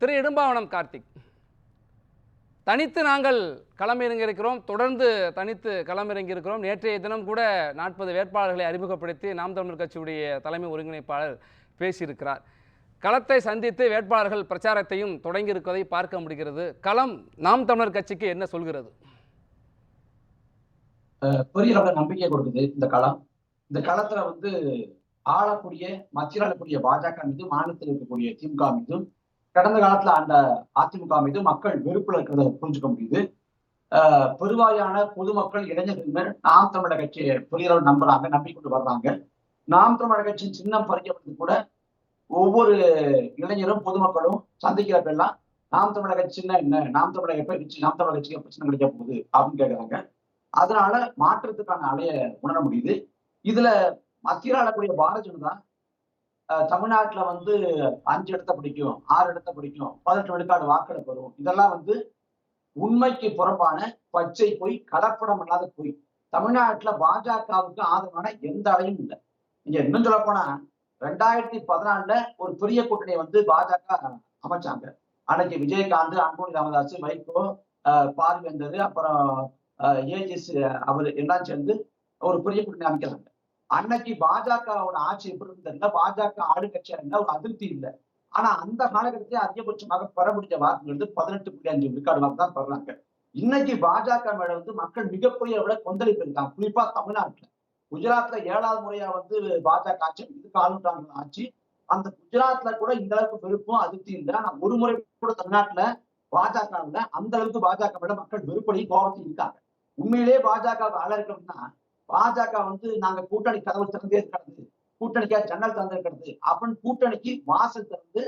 திரு இடும்பாவனம் கார்த்திக். தனித்து நாங்கள் களமிறங்கி இருக்கிறோம் தொடர்ந்து தனித்து களமிறங்கி இருக்கிறோம் நேற்றைய தினம் கூட நாற்பது வேட்பாளர்களை அறிமுகப்படுத்தி நாம் தமிழர் கட்சியுடைய தலைமை ஒருங்கிணைப்பாளர் பேசியிருக்கிறார். களத்தை சந்தித்து வேட்பாளர்கள் பிரச்சாரத்தையும் தொடங்கி பார்க்க முடிகிறது. களம் நாம் தமிழர் கட்சிக்கு என்ன சொல்கிறது? பெரிய நம்பிக்கை கொடுக்குது இந்த களம். இந்த களத்துல வந்து ஆளக்கூடிய மத்தியில் ஆளக்கூடிய பாஜக மீதும் மாநிலத்தில் இருக்கக்கூடிய திமுக மீதும் கடந்த காலத்துல அந்த அதிமுக மீது மக்கள் வெறுப்புல இருக்கிறத புரிஞ்சுக்க முடியுது. ஆஹ் பெருவாயான பொதுமக்கள் இளைஞர்கள் நாம் தமிழர் கட்சியை பெரிய அளவு நம்புறாங்க நம்பிக்கொண்டு வர்றாங்க. நாம் தமிழர் கட்சியின் சின்னம் பறிக்கப்பட்டது கூட ஒவ்வொரு இளைஞரும் பொதுமக்களும் சந்திக்கிறப்பெல்லாம் நாம் தமிழர் கட்சி என்ன? நாம் தமிழர் எப்ப கட்சி நாம் தமிழர் கட்சிக்கு பிரச்சனை கிடைக்க போகுது? அப்படின்னு கேட்கறாங்க அதனால மாற்றத்துக்கான அலைய உணர முடியுது. இதுல மத்தியில் ஆளக்கூடிய பாரதிய ஜனதா தமிழ்நாட்டுல வந்து அஞ்சு இடத்த பிடிக்கும் ஆறு இடத்த பிடிக்கும் பதினெட்டு விழுக்காடு வாக்கெடுப்பு வரும். இதெல்லாம் வந்து உண்மைக்கு புறம்பான பச்சை பொய் கலப்படம் இல்லாத பொய். தமிழ்நாட்டுல பாஜகவுக்கு ஆதரவான எந்த அலையும் இல்லை. நீங்க இன்னும் சொல்ல போனா ரெண்டாயிரத்தி பதினாலுல ஒரு பெரிய கூட்டணியை வந்து பாஜக அமைச்சாங்க. அன்னைக்கு விஜயகாந்த் அன்புமணி ராமதாஸ் வைகோ அஹ், பார்வேந்தர் அப்புறம் ஏஜிஸ் அவர் எல்லாம் சேர்ந்து ஒரு பெரிய கூட்டணி அமைக்கிறாங்க. அன்னைக்கு பாஜகவோட ஆட்சி எப்படி இருந்ததுல பாஜக ஆளுங்கட்சியா இருந்தா ஒரு அதிருப்தி இல்லை. ஆனா அந்த காலகட்டத்திலே அதிகபட்சமாக பெற முடிஞ்ச வாக்குகள் வந்து பதினெட்டு புள்ளி அஞ்சு விழுக்காடு வாக்கு தான் பெறாங்க இன்னைக்கு பாஜக மேல வந்து மக்கள் மிகப்பெரிய அளவுல கொந்தளிப்பு இருக்காங்க. குறிப்பா தமிழ்நாட்டுல. குஜராத்ல ஏழாவது முறையா வந்து பாஜக ஆட்சி இதுக்கு ஆளுநர் ஆட்சி. அந்த குஜராத்ல கூட இந்த அளவுக்கு வெறுப்பும் அதிருப்தி இல்லை. ஆனா ஒரு முறை கூட தமிழ்நாட்டுல பாஜக அந்த அளவுக்கு பாஜக மேல மக்கள் வெறுப்படையும் கோபத்தையும் இருக்காங்க. உண்மையிலேயே பாஜக அலர்க்கணும்னா பாஜக வந்து நாங்க கூட்டணி கதவு திறந்தே இருக்கிறது. கூட்டணிக்கா ஜன்னல் திறந்திருக்கிறது? அப்படின்னு கூட்டணிக்கு வாசல் திறந்து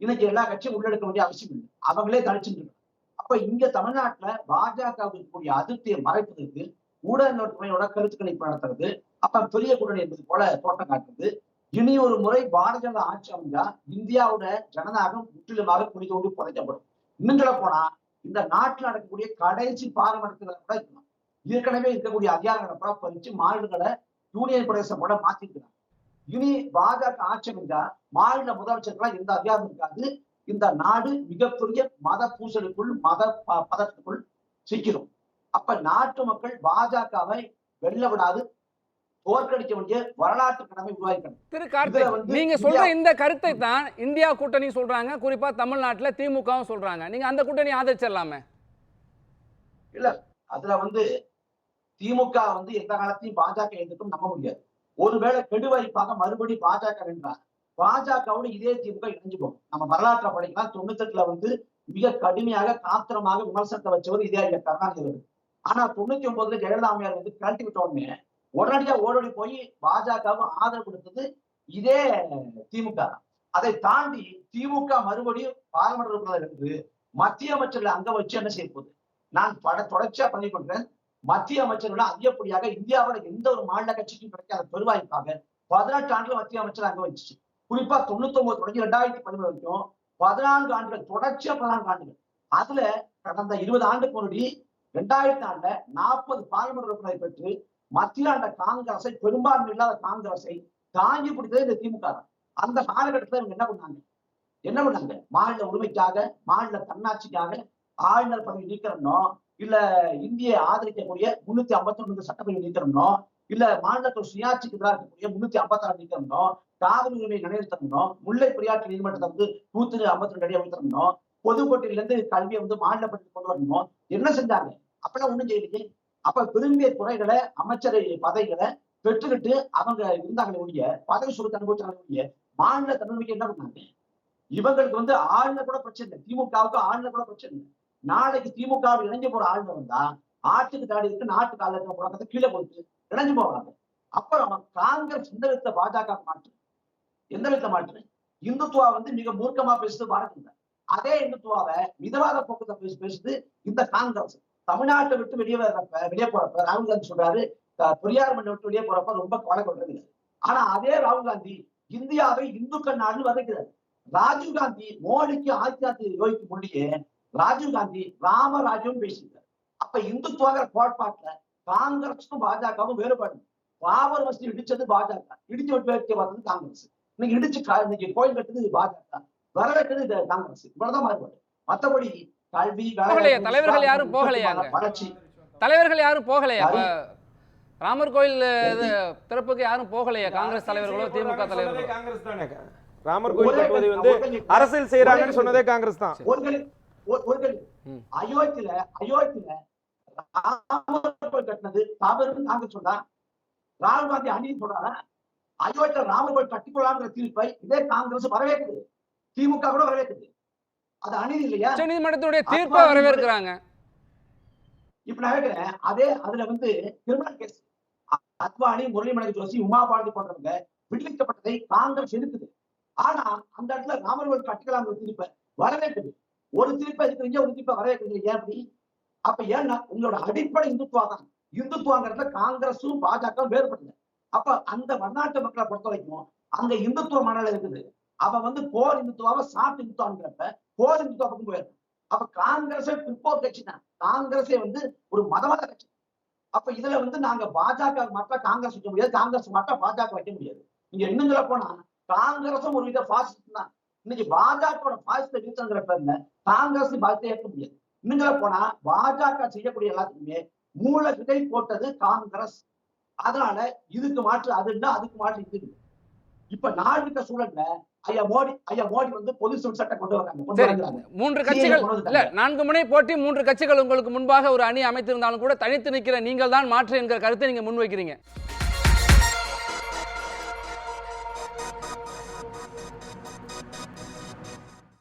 இன்னைக்கு எல்லா கட்சியும் உள்ளெடுக்க வேண்டிய அவசியம் இல்லை. அவங்களே தனிச்சுட்டு அப்ப இங்க தமிழ்நாட்டுல பாஜக இருக்கக்கூடிய அதிருப்தியை மறைப்பதற்கு ஊடகங்கள் துணையோட கருத்து கணிப்பு நடத்துறது அப்ப பெரிய கூட்டணி என்பது போல தோட்டம் காட்டுறது. இனி ஒரு முறை பாரதிய ஜனதா ஆட்சி அமைஞ்சா இந்தியாவோட ஜனநாயகம் முற்றிலுமாக குடி தோண்டி புதைக்கப்படும். இன்னும் சொல்ல போனா இந்த நாட்டில் நடக்கக்கூடிய கடைசி பாராளுமன்றத்துல கூட இருக்கலாம். ஏற்கனவே இருக்கக்கூடிய அதிகாரங்களை பறிச்சு மாநிலங்களை யூனியன் பிரதேசம் கூட மாத்திருக்கிறாங்க. இனி பாஜக ஆட்சி அமைந்தா மாநில முதலமைச்சர்களா எந்த அதிகாரம் இருக்காது. இந்த நாடு மிகப்பெரிய மத பூசலுக்குள் மத பதத்துக்குள் சிக்கிறோம் அப்ப நாட்டு மக்கள் பாஜகவை வெல்ல விடாது. தோற்கடிக்க வேண்டிய வரலாற்று கடமை உருவாக்கணும் திரு கார்த்திக் நீங்க சொல்ற இந்த கருத்தை தான் இந்தியா கூட்டணி சொல்றாங்க. குறிப்பா தமிழ்நாட்டுல திமுகவும் சொல்றாங்க. நீங்க அந்த கூட்டணி ஆதரிச்சிடலாமே? அதுல வந்து திமுக வந்து எந்த காலத்தையும் பாஜக எதுக்கும் நம்ப முடியாது. ஒருவேளை கெடுவாய்ப்பாக மறுபடி பாஜக வென்றார். பாஜகவோடு இதே திமுக இணைஞ்சு போகும் நம்ம வரலாற்றை படிக்கலாம். தொண்ணூத்தெட்டுல வந்து மிக கடுமையாக காத்திரமாக விமர்சனத்தை வச்சவர் இதே ஐயா கருணாநிதி ஆனா தொண்ணூத்தி ஒன்பதுல ஜெயலலிதா அம்மையார் வந்து கழட்டி விட்டோடனே உடனடியா ஓடோடி போய் பாஜகவுக்கு ஆதரவு கொடுத்தது இதே திமுக. தான் அதை தாண்டி திமுக மறுபடியும் பாராளுமன்ற உறுப்பினர் என்று மத்திய அமைச்சர்களை அங்க வச்சு என்ன செய்ய போகுது? நான் பட தொடர்ச்சியா பண்ணி கொண்டேன் மத்திய அமைச்சர்கள் அதிகப்படியாக இந்தியாவோட எந்த ஒரு மாநில கட்சிக்கும் கிடைக்காத பெருவாய்ப்பாக பதினெட்டு ஆண்டுகள் மத்திய அமைச்சர் அங்க வச்சு குறிப்பா தொண்ணூத்தி ஒன்பது தொடங்கி ரெண்டாயிரத்தி பதிமூணு வரைக்கும் பதினான்கு ஆண்டுகள் தொடர்ச்சியா பதினான்கு ஆண்டுகள். அதுல கடந்த இருபது ஆண்டுக்கு முன்னாடி ரெண்டாயிரத்தி ஆண்டுல நாற்பது பாராளுமன்ற உறுப்பினரை பெற்று மத்திய ஆண்ட காங்கிரஸை பெரும்பான்மை இல்லாத காங்கிரஸை தாங்கி பிடித்தது இந்த திமுக தான். அந்த காலகட்டத்துல இவங்க என்ன பண்ணாங்க? என்ன பண்ணாங்க? மாநில உரிமைக்காக மாநில தன்னாட்சிக்காக ஆளுநர் பதவி நீக்கிறனோ இல்ல இந்தியை ஆதரிக்கக்கூடிய முன்னூத்தி ஐம்பத்தி ஒன்பது சட்டப்பேரவை நீக்கிறனோ இல்ல மாநிலத்தில் சுயாட்சிக்கு எதிராக இருக்கக்கூடிய முன்னூத்தி ஐம்பத்தி ஆறு நீக்கிறனோ காவிரி உரிமை நிலைநிறுத்தணும் முல்லை பெரியாற்று நீதிமன்றத்தை வந்து நூத்தி ஐம்பத்தி ரெண்டு அடி அமைத்தரணும் பொதுக்கோட்டையில இருந்து கல்வியை வந்து மாநில கொண்டு வரணும் என்ன செஞ்சாங்க? அப்பெல்லாம் ஒண்ணும் செய்யலையே. அப்ப விரும்பிய துறைகளை அமைச்சர் பதவிகளை பெற்றுக்கிட்டு அவங்க இருந்தாங்களே ஒழிய பதவி சுருக்க அனுபவிச்சாங்களே ஒழிய மாநில தன்னம்பிக்கை என்ன பண்ணாங்க? இவங்களுக்கு வந்து ஆளுநர் கூட பிரச்சனை இல்லை. திமுகவுக்கு ஆளுநர் கூட பிரச்சனை இல்லை. நாளைக்கு திமுகவில் இணைஞ்சு போற ஆளுநர் வந்தா ஆட்சிக்கு தாடி இருக்கு நாட்டு காலத்துல இருக்க போறாங்க கீழே கொடுத்து இணைஞ்சு போவாங்க. அப்புறம் காங்கிரஸ் எந்த விதத்தை பாஜக மாற்று? எந்த விதத்தை மாற்று? இந்துத்துவா வந்து மிக மூர்க்கமா பேசுது பாரதிய அதே இந்துத்துவாவை மிதவாத போக்கத்தை பேசி பேசுது இந்த காங்கிரஸ். தமிழ்நாட்டை விட்டு வெளியே வர்றப்ப வெளியே போறப்ப ராகுல் காந்தி சொல்றாரு பெரியார் மண்ணை விட்டு வெளியே போறப்ப ரொம்ப கவலை கொள்றது. ஆனா அதே ராகுல் காந்தி இந்தியாவை இந்துக்கள் நாடுன்னு வதைக்கிறார். ராஜீவ் காந்தி மோடிக்கு ஆதித்யாத்தி யோகிக்கு முன்னே ராஜீவ் காந்தி ராமராஜ்யம் பேசியிருக்காரு அப்ப இந்துத்துவங்கிற கோட்பாட்டுல காங்கிரஸுக்கும் பாஜகவும் வேறுபாடு. பாபர் மசூதி இடிச்சது பாஜக. இடிச்சு விட்டு வைக்க பார்த்தது காங்கிரஸ். இன்னைக்கு இடிச்சு இன்னைக்கு கோயில் கட்டுறது பாஜக. வரவேற்றது காங்கிரஸ். இவ்வளவுதான் மாறுபாடு. மத்தபடி கல்வி தலைவர்கள் யாரும் போகலையா? வளர்ச்சி. தலைவர்கள் யாரும் போகலையா? ராமர் கோயில் திறப்புக்கு யாரும் போகலையா? காங்கிரஸ் தலைவர்களோ திமுக தலைவர்களோ? காங்கிரஸ் தானே. ராமர் கோயில் வந்து. அரசியல் செய்யறாங்கன்னு சொன்னதே காங்கிரஸ் தான். ஒரு. அயோத்தியில அயோத்தியில ராமர் கோயில் கட்டினது தவறுன்னு நாங்க சொன்னா ராகுல் காந்தி அணின்னு சொல்றாங்க அயோத்தியில ராமர் கோயில் கட்டிக்கொள்ளாங்கிற தீர்ப்பை இதே காங்கிரஸ் வரவேற்குது. திமுக கூட வரவேற்குது. அது அநீதி இல்லையா? உச்ச நீதிமன்றத்தினுடைய தீர்ப்பை வரவேற்கிறாங்க. இப்ப நான் கேட்கிறேன் அதே அதுல வந்து கிரிமினல் கேஸ் அத்வானி முரளிமலை ஜோஷி உமா பாரதி போன்றவங்க விடுவிக்கப்பட்டதை காங்கிரஸ் எதிர்க்குது. ஆனா அந்த இடத்துல ராமர் கோயில் கட்டிக்கலாங்கிற தீர்ப்பை வரவேற்குது. ஒரு திருப்பி இருக்கிறீங்க ஒரு தீர்ப்பை வரவேற்கிறீங்க ஏன் அப்படி? அப்ப ஏன்னா உங்களோட அடிப்படை இந்துத்துவா தான் இந்துத்துவாங்கிறதுல காங்கிரஸும் பாஜக வேறுபடுது அப்ப அந்த வடநாட்டு மக்களை பொறுத்த வரைக்கும் அங்க இந்துத்துவ மனநிலை இருக்குது. அவ வந்து கோர் இந்துத்துவாவை சாப்பிட்டு இந்துத்துவாங்கிறப்ப கோர் இந்துத்துவா பக்கம் போயிருக்கு அப்ப காங்கிரஸே பிற்போர் கட்சி தான். காங்கிரஸே வந்து ஒரு மதவாத கட்சி. அப்ப இதுல வந்து நாங்க பாஜக மட்டும் காங்கிரஸ் வைக்க முடியாது. காங்கிரஸ் மட்டும் பாஜக வைக்க முடியாது. நீங்க இன்னும் சொல்ல போனா காங்கிரஸும் ஒரு வித பாசிஸ்ட் தான். இன்னைக்கு பாஜகவோட பாசிஸ்ட வீழ்த்தங்கிற பேர்ல காங்கிரஸ் பாசிட்ட ஏற்க முடியாது. சொல்ல போனா பாஜக செய்யக்கூடிய எல்லாத்துக்குமே மூல விதை போட்டது காங்கிரஸ். அதனால இதுக்கு மாற்று அது இல்ல அதுக்கு மாற்று இது இல்லை இப்ப நாடு இருக்க சூழல்ல ஐயா மோடி ஐயா மோடி வந்து பொது சட்டம் கொண்டு வராங்க மூன்று கட்சிகள் இல்ல. நான்கு முனை போட்டி மூன்று கட்சிகள் உங்களுக்கு முன்பாக ஒரு அணி அமைத்திருந்தாலும் கூட தனித்து நிற்கிற நீங்கள் தான் மாற்று என்கிற கருத்தை நீங்க முன்வைக்கிறீங்க.